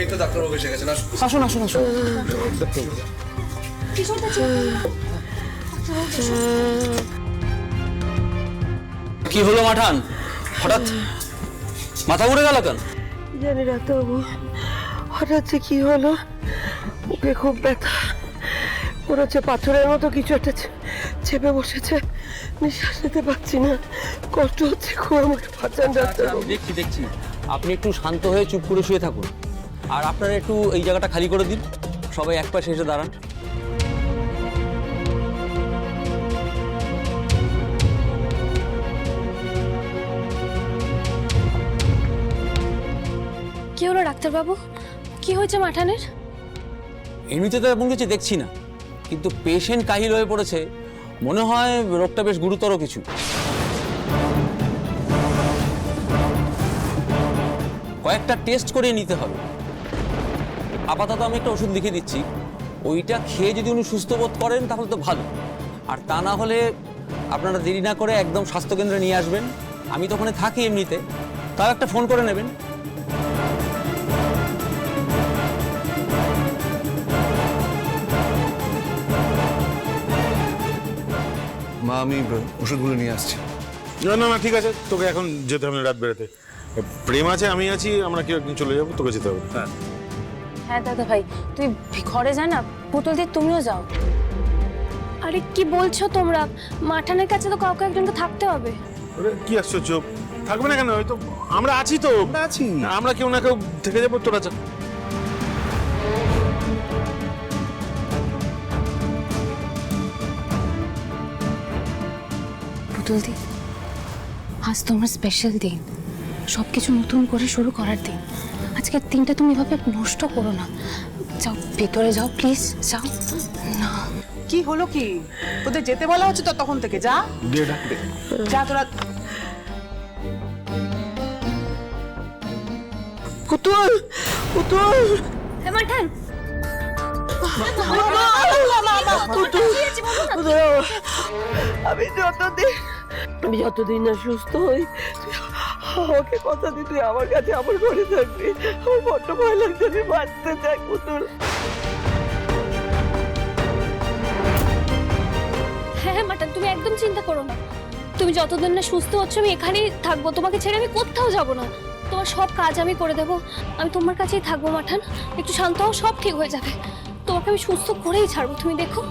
এই তো ডাক্তারবাবু এসে গেছেন আসুন। আসুন আসুন কি হলো মাঠান? হঠাৎ মাথা ঘুরে গেল কেন? জানি ডাক্তারবাবু হঠাৎ যে কি হলো বুকে খুব ব্যথা। মনে হচ্ছে পাথরের মতো কিছু একটা চেপে বসেছে। নিঃশ্বাস নিতে পারছি না। কষ্ট হচ্ছে খুব আমার বাঁচান ডাক্তারবাবু। দেখছি দেখছি। আপনি একটু শান্ত হয়ে চুপ করে শুয়ে থাকুন। আর আপনারা একটু এই জায়গাটা খালি করে দিন। সবাই এক পাশে এসে দাঁড়ান। কি হলো ডাক্তারবাবু? কি হয়েছে মাঠানের? এমনিতে তো এমন কিছু দেখছি না। কিন্তু পেশেন্ট কাহিল হয়ে পড়েছে। মনে হয় রোগটা বেশ গুরুতর কিছু। কয়েকটা টেস্ট করে নিতে হবে। আপাতত আমি একটা ওষুধ লিখে দিচ্ছি। ওইটা খেয়ে যদি উনি সুস্থ বোধ করেন তাহলে তো ভালো। আর তা না হলে আপনারা দেরি না করে একদম স্বাস্থ্যকেন্দ্রে নিয়ে আসবেন। আমি তো ওখানে থাকি এমনিতে। তাও একটা ফোন করে নেবেন। মা আমি ওষুধগুলো নিয়ে আসছি। না না না ঠিক আছে। তোকে এখন যেতে হবে না রাত বেরোতে। প্রেম আছে আমি আছি আমরা কেউ একদিন চলে যাব তোকে যেতে হবে। হ্যাঁ। হ্যাঁ দাদা ভাই তুই ঘরে যা না পুতুল দিয়ে তুমিও যাও। আরে কি বলছো তোমরা? মাঠানের কাছে তো কাউকে একজনকে থাকতে হবে। কি আশ্চর্য? থাকবে না কেন? হয়তো আমরা আছি তো। আছি। আমরা কেউ না কেউ থেকে যাব তোরা যা। পুতুল দি আজ তোমার স্পেশাল দিন। সব কিছু নতুন করে শুরু করার দিন। আজকের দিনটা তুমি এভাবে নষ্ট করো না। যাও ভেতরে যাও প্লিজ যাও। না। কি হলো কি? তোদের যেতে বলা হচ্ছে তো তখন থেকে যা। যা তোরা পুতুল! পুতুল! হ্যাঁ পুতুল, আমি যতদিন আমি যতদিন না সুস্থ হই আমাকে কথা দি আমার কাছে আমার ঘরে থাকবি। আমার বড্ড ভয় লাগছে, আমি বাঁচতে চাই, পুতুল। হ্যাঁ হ্যাঁ মাঠান তুমি একদম চিন্তা করো না। তুমি যতদিন না সুস্থ হচ্ছ, আমি এখানেই থাকব। তোমাকে ছেড়ে আমি কোথাও যাব না। তোমার সব কাজ আমি করে দেবো। আমি তোমার কাছেই থাকব মাঠান একটু শান্ত হও, সব ঠিক হয়ে যাবে। তোমাকে আমি সুস্থ করেই ছাড়বো, তুমি দেখো।